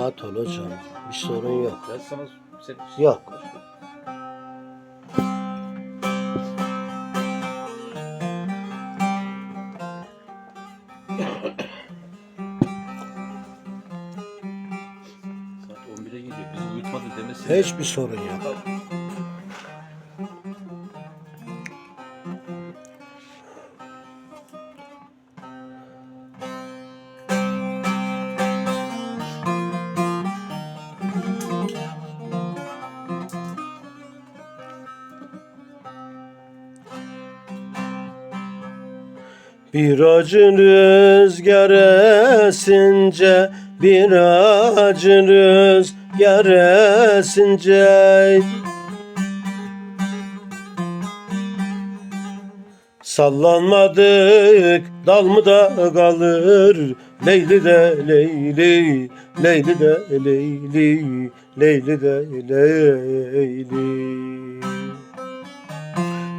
Rahat ol hocam. Bir sorun yok. Ben sana Yok. saat 11'e geliyor. Bizi uyutmadı demesin. Hiçbir sorun yok. Bir acı rüzgar esince Bir acı rüzgar esince. Sallanmadık dal mı da kalır? Leyli de Leyli Leyli de Leyli Leyli de Leyli.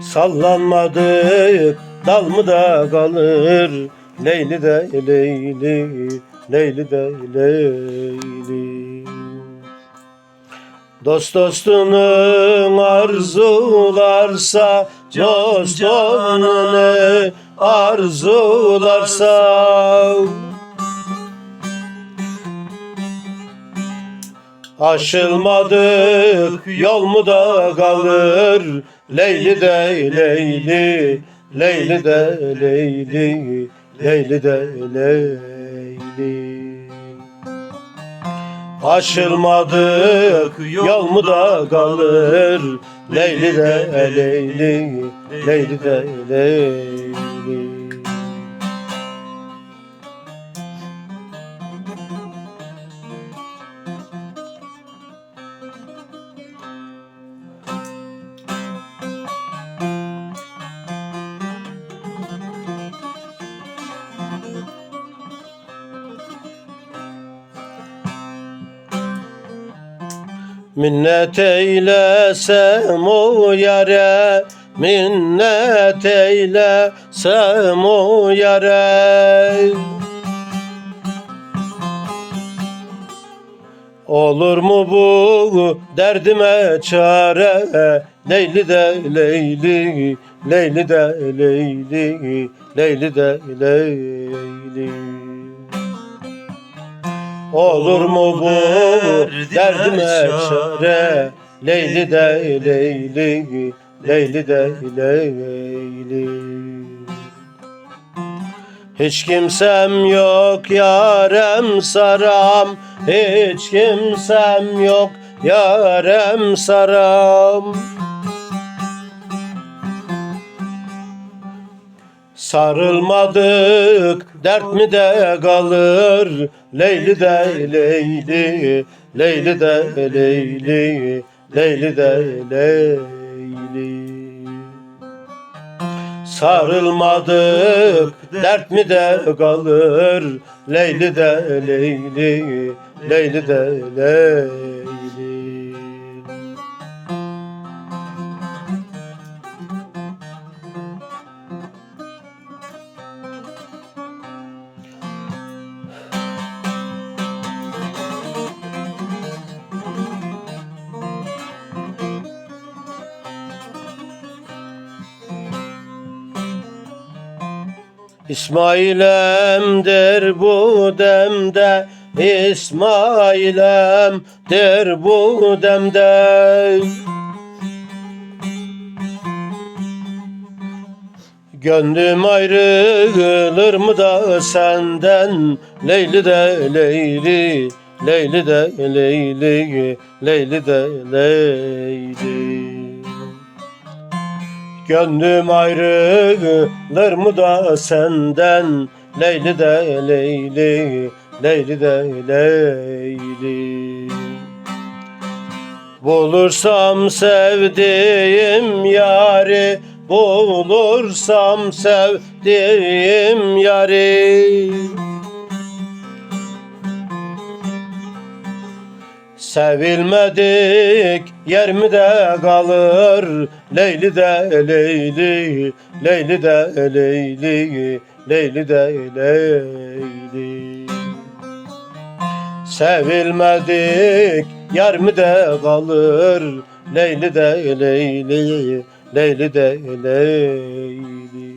Sallanmadık dal mı da kalır? Leyli de Leyli Leyli de Leyli. Dost dostunu arzularsa Dost canını arzularsa. Aşılmadık yol mu da kalır? Leyli de Leyli Leyli de Leyli Leyli de Leyli. Aşılmadık yol mu da kalır. Leyli de Leyli Leyli de Leyli Minnet eylesem o yare Minnet eylesem o yare Olur mu bu derdime çare? Leyli de Leyli Leyli de Leyli Leyli de Leyli Olur mu bu derdime çare Leyli de Leyli Leyli de Leyli. Hiç kimsem yok yarem saram Hiç kimsem yok yarem saram Sarılmadık dert mi de kalır? Leyli de Leyli Leyli de Leyli Leyli de Leyli. Sarılmadık dert mi de kalır? Leyli de Leyli Leyli de Leyli İsmail'emdir bu demde İsmail'emdir bu demde. Gönlüm ayrılır mı da senden? Leyli de Leyli Leyli de Leyli Leyli de Leyli Gönlüm ayrılır mı da senden? Leyli de Leyli Leyli de Leyli. Bulursam sevdiğim yari Bulursam sevdiğim yari Sevilmedik yer mi de kalır? Leyli de Leyli Leyli de Leyli Leyli de Leyli. Sevilmedik yar mı de kalır? Leyli de Leyli Leyli de Leyli